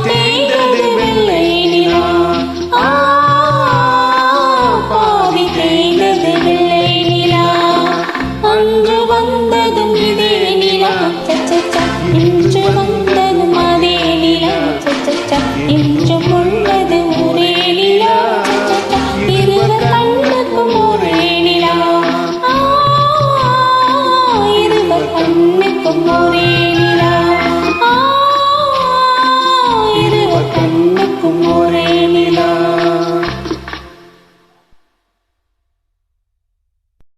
tem